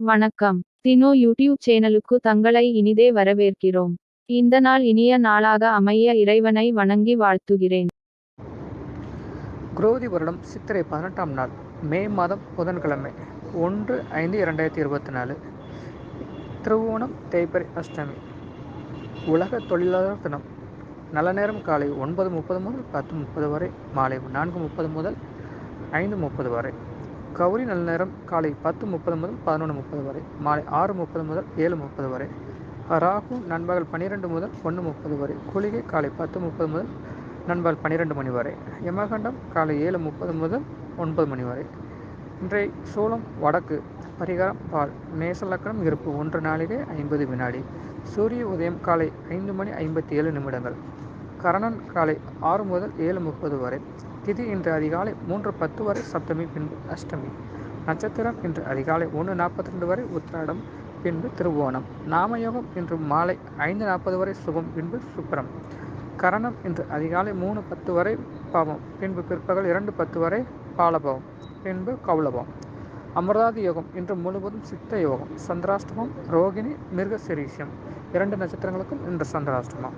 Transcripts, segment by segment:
வணக்கம். தினோ யூடியூப் சேனலுக்கு தங்களை இனிதே வரவேற்கிறோம். இந்த நாள் இனிய நாளாக அமைய இறைவனை வணங்கி வாழ்த்துகிறேன். குரோதி வருடம் சித்திரை பதினெட்டாம் நாள் மே மாதம் புதன்கிழமை ஒன்று ஐந்து இரண்டாயிரத்தி இருபத்தி நாலு திருவோணம் தேய்பறை அஷ்டமி. உலக தொழிலாளர் தினம் நல்ல நேரம் காலை ஒன்பது முப்பது முதல் பத்து முப்பது வரை மாலை நான்கு முப்பது முதல் ஐந்து முப்பது வரை. கௌரி நல்ல நேரம் காலை பத்து முப்பது முதல் பதினொன்று முப்பது வரை மாலை ஆறு முப்பது முதல் ஏழு முப்பது வரை ராகு நண்பகல் பன்னிரெண்டு முதல் ஒன்று முப்பது வரை குளிகை காலை பத்து முப்பது முதல் நண்பகல் பன்னிரெண்டு மணி வரை யமகண்டம் காலை ஏழு முப்பது முதல் ஒன்பது மணி வரை. இன்றைய சூளம் வடக்கு பரிகாரம் பால் மேசலக்கணம் இருப்பு ஒன்று நாளிகை ஐம்பது வினாடி சூரிய உதயம் காலை ஐந்து மணி ஐம்பத்தி ஏழு நிமிடங்கள் கரணன் காலை ஆறு முதல் ஏழு முப்பது வரை திதி இன்று அதிகாலை மூன்று பத்து வரை சப்தமி பின்பு அஷ்டமி. நட்சத்திரம் இன்று அதிகாலை ஒன்று நாற்பத்தி ரெண்டு வரை உத்திராடம் பின்பு திருவோணம். நாமயோகம் இன்று மாலை ஐந்து நாற்பது வரை சுகம் பின்பு சுப்பரம் கரணம் இன்று அதிகாலை மூணு பத்து வரை பாவம் பின்பு பிற்பகல் இரண்டு பத்து வரை பாலபவம் பின்பு கௌலபம் அமர்தாதி யோகம் இன்று முழுவதும் சித்த யோகம். சந்திராஷ்டமம் ரோகிணி மிருகசிரீஷம். இரண்டு நட்சத்திரங்களுக்கும் இன்று சந்திராஷ்டமம்.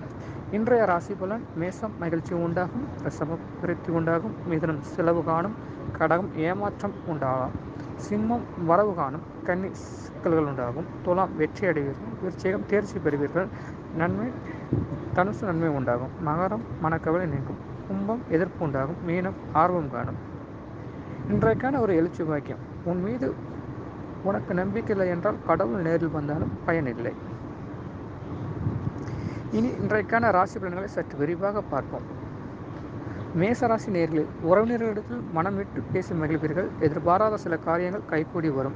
இன்றைய ராசி பலன் மேசம் மகிழ்ச்சி உண்டாகும் ரிஷபம் விருத்தி உண்டாகும் மிதனம் செலவு காணும் கடகம் ஏமாற்றம் உண்டாகும் சிம்மம் வரவு காணும் கன்னி சிக்கல்கள் உண்டாகும். துலாம் வெற்றி அடைவீர்கள் விருச்சிகம் தேர்ச்சி பெறுவீர்கள். நன்மை தனுசு நன்மை உண்டாகும். மகரம் மனக்கவலை நீங்கும். கும்பம் எதிர்ப்பு உண்டாகும். மீனம் ஆர்வம் காணும். இன்றைக்கான ஒரு எழுச்சி வாக்கியம் உன் மீது உனக்கு நம்பிக்கை இல்லை என்றால் கடவுள் நேரில் வந்தாலும் பயனில்லை இனி இன்றைக்கான ராசி பலன்களை சற்று விரிவாக பார்ப்போம். மேசராசி நேர்களில் உறவினர்களிடத்தில் மனம் விட்டு பேசி மகிழ்வீர்கள். எதிர்பாராத சில காரியங்கள் கைகூடி வரும்.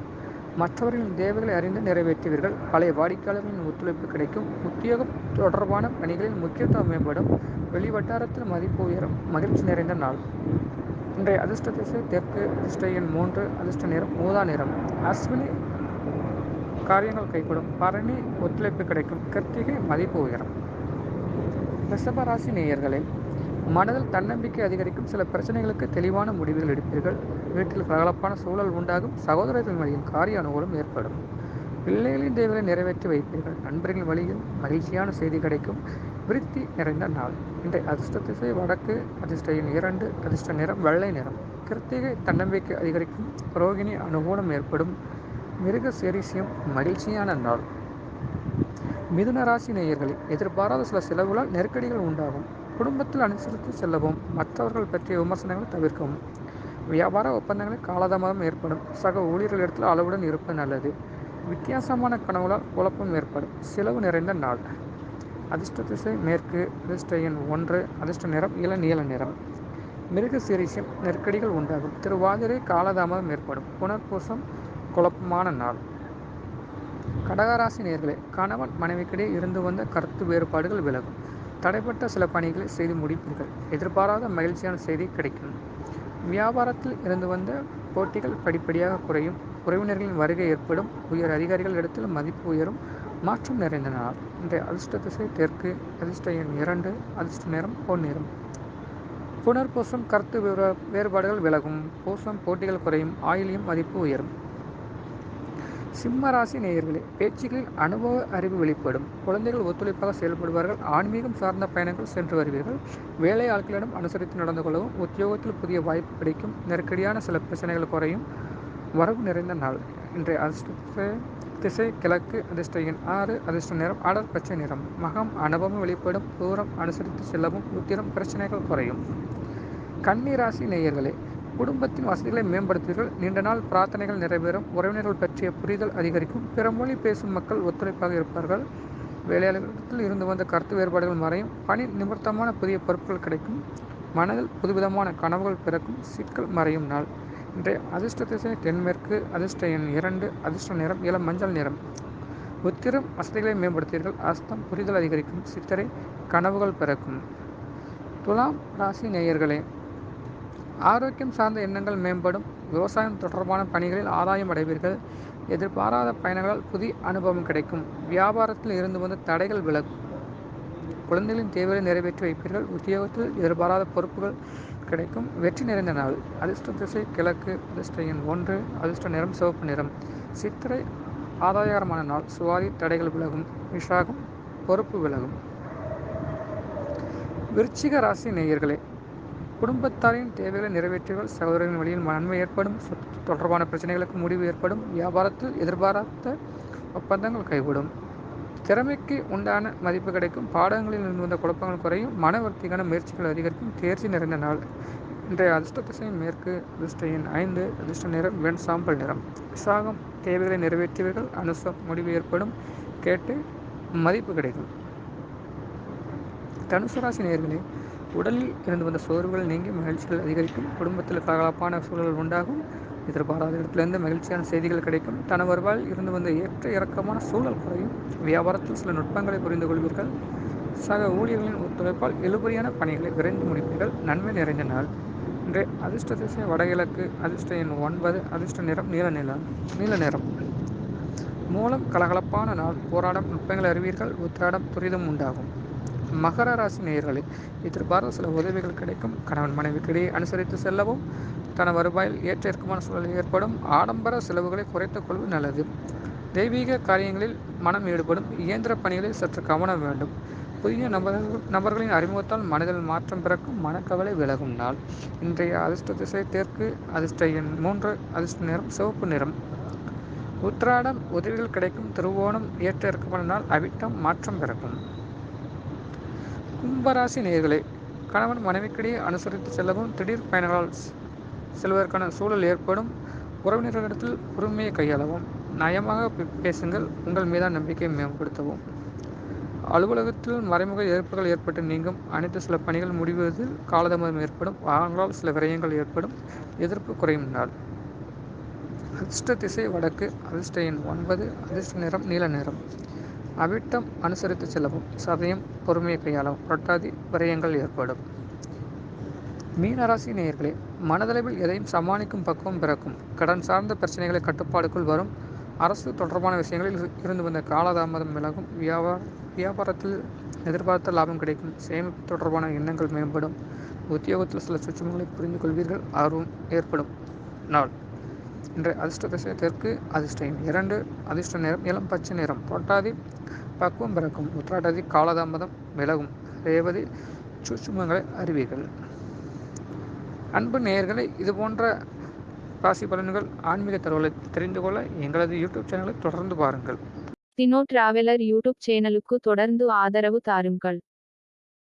மற்றவர்களின் தேவைகளை அறிந்து நிறைவேற்றுவீர்கள். பழைய வாடிக்கையாளர்களின் ஒத்துழைப்பு கிடைக்கும். உத்தியோகம் தொடர்பான பணிகளில் முக்கியத்துவம் மேம்படும். வெளிவட்டாரத்தில் மதிப்பு உயரும். மகிழ்ச்சி நிறைந்த நாள். இன்றைய அதிர்ஷ்ட திசை தெற்கு அதிர்ஷ்ட எண் மூன்று அதிர்ஷ்ட நிறம் மூதா நிறம். அஸ்வினி காரியங்கள் கைகூடும். பரணி ஒத்துழைப்பு கிடைக்கும். கிருத்திகை மதிப்பு உயரும். ரிஷபராசி நேயர்களே மனதில் தன்னம்பிக்கை அதிகரிக்கும் சில பிரச்சனைகளுக்கு தெளிவான முடிவுகள் எடுப்பீர்கள். வீட்டில் கலகலப்பான சூழல் உண்டாகும். சகோதரர்கள் வழியில் காரிய அனுகூலம் ஏற்படும். பிள்ளைகளின் தேவைகளை நிறைவேற்றி வைப்பீர்கள். நண்பர்களின் வழியில் மகிழ்ச்சியான செய்தி கிடைக்கும். விருத்தி நிறைந்த நாள். இன்றைய அதிர்ஷ்ட திசை வடக்கு அதிர்ஷ்ட எண் இரண்டு அதிர்ஷ்ட நிறம் வெள்ளை நிறம். கிருத்திகை தன்னம்பிக்கை அதிகரிக்கும். ரோகிணி அனுகூலம் ஏற்படும். மிருக செரிசியம் மகிழ்ச்சியான நாள். மிதுன ராசி நேயர்களே எதிர்பாராத சில செலவுகளால் நெருக்கடிகள் உண்டாகும். குடும்பத்தில் அனுசரித்து செல்லவும் மற்றவர்கள் பற்றிய விமர்சனங்களை தவிர்க்கவும். வியாபார ஒப்பந்தங்களில் காலதாமதம் ஏற்படும். சக ஊழியர்களிடத்தில் அளவுடன் இருப்பது நல்லது. வித்தியாசமான கனவுகளால் குழப்பம் ஏற்படும். செலவு நிறைந்த நாள். அதிர்ஷ்ட திசை மேற்கு அதிர்ஷ்ட எண் ஒன்று அதிர்ஷ்ட நிறம் இள நீல நிறம். மிருக சிரிசம் நெருக்கடிகள் உண்டாகும். திருவாதிரை காலதாமதம் ஏற்படும். புனர்பூசம் குழப்பமான நாள். கடகராசி நேர்களே கணவன் மனைவிக்கிடையே இருந்து வந்த கருத்து வேறுபாடுகள் விலகும். தடைப்பட்ட சில பணிகளை செய்து முடிப்பீர்கள். எதிர்பாராத மகிழ்ச்சியான செய்தி கிடைக்கும். வியாபாரத்தில் இருந்து வந்த போட்டிகள் படிப்படியாக குறையும். உறவினர்களின் வருகை ஏற்படும். உயர் அதிகாரிகள் இடத்தில் மதிப்பு உயரும். மாற்றம் நிறைந்த நாள் இன்றைய அதிர்ஷ்ட திசை தெற்கு அதிர்ஷ்ட எண் இரண்டு அதிர்ஷ்ட நேரம் பொன்னிறம். புனர்பூசம் கருத்து வேறுபாடுகள் விலகும். பூசம் போட்டிகள் குறையும். ஆயிலியும் மதிப்பு உயரும். சிம்ம ராசி நேயர்களே பேச்சுகளில் அனுபவ அறிவு வெளிப்படும். குழந்தைகள் ஒத்துழைப்பாக செயல்படுவார்கள். ஆன்மீகம் சார்ந்த பயணங்கள் சென்று வருவீர்கள். வேலை ஆட்களிடம் அனுசரித்து நடந்து கொள்ளவும் உத்தியோகத்தில் புதிய வாய்ப்பு கிடைக்கும். நெருக்கடியான சில பிரச்சனைகள் குறையும். வரவு நிறைந்த நாள். இன்றைய அதிர்ஷ்ட திசை கிழக்கு அதிர்ஷ்ட எண் ஆறு அதிர்ஷ்ட நிறம் அடர் பச்சை நிறம். மகம் அனுபவம் வெளிப்படும். தூரம் அனுசரித்து செல்லவும். உத்திரம் பிரச்சனைகள் குறையும். கன்னிராசி நேயர்களே குடும்பத்தின் வசதிகளை மேம்படுத்துவீர்கள். நீண்ட நாள் பிரார்த்தனைகள் நிறைவேறும். உறவினர்கள் பற்றிய புரிதல் அதிகரிக்கும். பிற மொழி பேசும் மக்கள் ஒத்துழைப்பாக இருப்பார்கள். வேலையாளர்களிடத்தில் இருந்து வந்த கருத்து வேறுபாடுகள் மறையும். பணி நிமித்தமான புதிய பொறுப்புகள் கிடைக்கும். மனதில் புதுவிதமான கனவுகள் பிறக்கும். சிக்கல் மறையும் நாள். இன்றைய அதிர்ஷ்ட திசை தென்மேற்கு அதிர்ஷ்ட எண் இரண்டு அதிர்ஷ்ட நிறம் இளம் மஞ்சள் நிறம். உத்திரம் வசதிகளை மேம்படுத்தீர்கள் அஸ்தம் புரிதல் அதிகரிக்கும். சித்திரை கனவுகள் பிறக்கும். துலாம் ராசி நேயர்களே ஆரோக்கியம் சார்ந்த எண்ணங்கள் மேம்படும். விவசாயம் தொடர்பான பணிகளில் ஆதாயம் அடைவீர்கள். எதிர்பாராத பயணங்களால் புதிய அனுபவம் கிடைக்கும். வியாபாரத்தில் இருந்து வந்த தடைகள் விலகும். குழந்தைகளின் தேவைகளை நிறைவேற்றி வைப்பீர்கள். உத்தியோகத்தில் எதிர்பாராத பொறுப்புகள் கிடைக்கும். வெற்றி நிறைந்த நாள். அதிர்ஷ்ட திசை கிழக்கு அதிர்ஷ்ட எண் ஒன்று அதிர்ஷ்ட நிறம் சிவப்பு நிறம். சித்திரை ஆதாயகரமான நாள். சுவாதி தடைகள் விலகும். விஷாகம் பொறுப்பு விலகும். விருச்சிக ராசி நேயர்களே குடும்பத்தாரின் தேவைகளை நிறைவேற்றுகள் சகோதரர்களின் வழியில் நன்மை ஏற்படும். சொத்து தொடர்பான பிரச்சனைகளுக்கு முடிவு ஏற்படும். வியாபாரத்தில் எதிர்பாராத ஒப்பந்தங்கள் கைவிடும் திறமைக்கு உண்டான மதிப்பு கிடைக்கும். பாடங்களில் இருந்து வந்த குழப்பங்கள் குறையும். மனவர்த்திக்கான முயற்சிகள் அதிகரிக்கும். தேர்ச்சி நிறைந்த நாள். இன்றைய அதிர்ஷ்ட திசை மேற்கு அதிர்ஷ்ட எண் ஐந்து. அதிர்ஷ்ட நிறம் வெண் சாம்பல் நிறம். விசாகம் தேவைகளை நிறைவேற்றியவர்கள் அனுசம் முடிவு ஏற்படும். கேட்டு மதிப்பு கிடைக்கும். தனுசு ராசி நேர்களே உடலில் இருந்து வந்த சோர்வுகள் நீங்கி மகிழ்ச்சிகள் அதிகரிக்கும். குடும்பத்தில் கலகலப்பான சூழல் உண்டாகும். எதிர்பாராத இடத்திலிருந்து மகிழ்ச்சியான செய்திகள் கிடைக்கும். தன இருந்து வந்த ஏற்ற இறக்கமான சூழல் குறையும். வியாபாரத்தில் சில நுட்பங்களை புரிந்து கொள்வீர்கள். சக ஊழியர்களின் ஒத்துழைப்பால் இழுபறியான பணிகளை விரைந்து முடிப்பீர்கள். நன்மை நிறைந்த நாள். இன்றைய அதிர்ஷ்ட திசை வடகிழக்கு அதிர்ஷ்ட எண் ஒன்பது அதிர்ஷ்ட நிறம் நீல நிலம் நீல நிறம். மூலம் கலகலப்பான நாள். போராடம் நுட்பங்களை அறிவீர்கள். உத்திராடம் துரிதம் உண்டாகும். மகர ராசி நேயர்களே எதிர்பார்த்த சில உதவிகள் கிடைக்கும். கணவன் மனைவிக்கிடையே அனுசரித்து செல்லவும் தன வருவாயில் ஏற்ற இறக்கமான சூழல் ஏற்படும். ஆடம்பர செலவுகளை குறைத்துக் கொள்வது நல்லது. தெய்வீக காரியங்களில் மனம் ஈடுபடும். இயந்திர பணிகளில் சற்று கவனம் வேண்டும். புதிய நபர்கள் நபர்களின் அறிமுகத்தால் மனதில் மாற்றம் பிறக்கும். மனக்கவலை விலகும் நாள். இன்றைய அதிர்ஷ்ட திசை தெற்கு அதிர்ஷ்ட எண் மூன்று அதிர்ஷ்ட நிறம் சிவப்பு நிறம். உத்ராடம் உதவிகள் கிடைக்கும். திருவோணம் ஏற்ற இறக்கமான நாள். அவிட்டம் மாற்றம் பிறக்கும். கும்பராசி நேர்களே கணவன் மனைவிக்கிடையே அனுசரித்து செல்லவும் திடீர் பயணங்களால் செல்வதற்கான சூழல் ஏற்படும். உறவினர்களிடத்தில் பொறுமையை கையாளவும் நயமாக பேசுங்கள். உங்கள் மீதான நம்பிக்கையை மேம்படுத்தவும். அலுவலகத்தில் மறைமுக எதிர்ப்புகள் ஏற்பட்டு நீங்கும். அனைத்து சில பணிகள் முடிவதில் காலதாமதம் ஏற்படும். வாகனங்களால் சில விரயங்கள் ஏற்படும். எதிர்ப்பு குறையும் நாள். அதிர்ஷ்ட திசை வடக்கு. அதிர்ஷ்ட எண் ஒன்பது. அதிர்ஷ்ட நிறம் நீல நிறம். அவிட்டம் அனுசரித்து செல்லவும் சதயம் பொறுமையை கையாளவும் புரட்டாதி விரயங்கள் ஏற்படும். மீனராசி நேயர்களே மனதளவில் எதையும் சமாளிக்கும் பக்குவம் பிறக்கும். கடன் சார்ந்த பிரச்சனைகளை கட்டுப்பாடுக்குள் வரும். அரசு தொடர்பான விஷயங்களில் இருந்து வந்த காலதாமதம் விலகும். வியாபார வியாபாரத்தில் எதிர்பார்த்த லாபம் கிடைக்கும். சேமிப்பு தொடர்பான எண்ணங்கள் மேம்படும். உத்தியோகத்தில் சில சுற்றுமங்களை புரிந்து கொள்வீர்கள் ஆர்வம் ஏற்படும். நாள். என்ற அதிர்ஷ்ட திசை தெற்கு அதிர்ஷ்ட எண் இரண்டு அதிர்ஷ்ட நிறம் இளம் பச்சை நிறம். பொட்டாதி பக்குவம் பிறக்கும். உத்திராட்டாதி காலதாமதம் விலகும். ரேவதி சுஷ்மங்களை அறிவீர்கள். அன்பு நேயர்களை இது போன்ற ராசி பலன்கள் ஆன்மீக தகவலை தெரிந்து கொள்ள எங்களது யூடியூப் சேனலை தொடர்ந்து பாருங்கள். தினோ டிராவலர் யூடியூப் சேனலுக்கு தொடர்ந்து ஆதரவு தாருங்கள்.